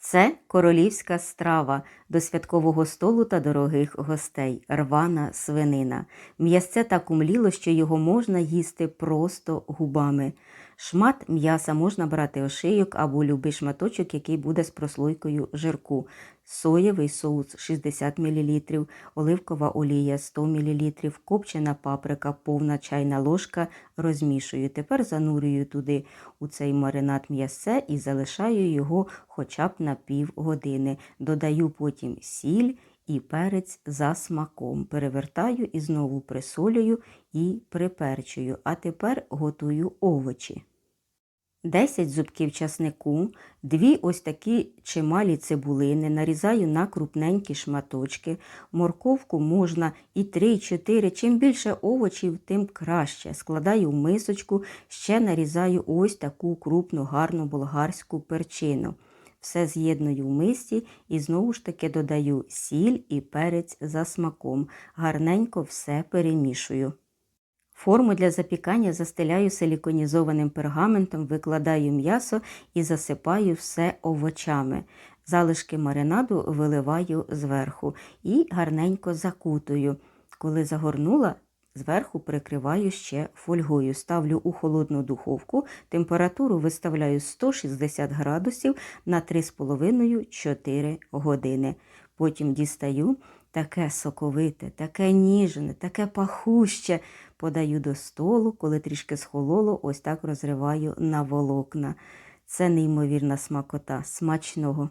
Це королівська страва до святкового столу та дорогих гостей рвана свинина. М'ясце так умліло, що його можна їсти просто губами. Шмат м'яса можна брати ошийок або любий шматочок, який буде з прослойкою жирку. Соєвий соус 60 мл, оливкова олія 100 мл, копчена паприка, повна чайна ложка. Розмішую. Тепер занурюю туди у цей маринад м'ясце і залишаю його хоча б на пів години. Додаю потім сіль і перець за смаком. Перевертаю і знову присолюю і приперчую. А тепер готую овочі. 10 зубків часнику, дві ось такі чималі цибулини, нарізаю на крупненькі шматочки. Морковку можна і 3-4, чим більше овочів, тим краще. Складаю в мисочку, ще нарізаю ось таку крупну гарну болгарську перчину. Все з'єдную в мисці і знову ж таки додаю сіль і перець за смаком. Гарненько все перемішую. Форму для запікання застеляю силіконізованим пергаментом, викладаю м'ясо і засипаю все овочами. Залишки маринаду виливаю зверху і гарненько закутую. Коли загорнула, зверху прикриваю ще фольгою. Ставлю у холодну духовку, температуру виставляю 160 градусів на 3,5-4 години. Потім дістаю таке соковите, таке ніжне, таке пахуще. Подаю до столу, коли трішки схололо, ось так розриваю на волокна. Це неймовірна смакота, смачного.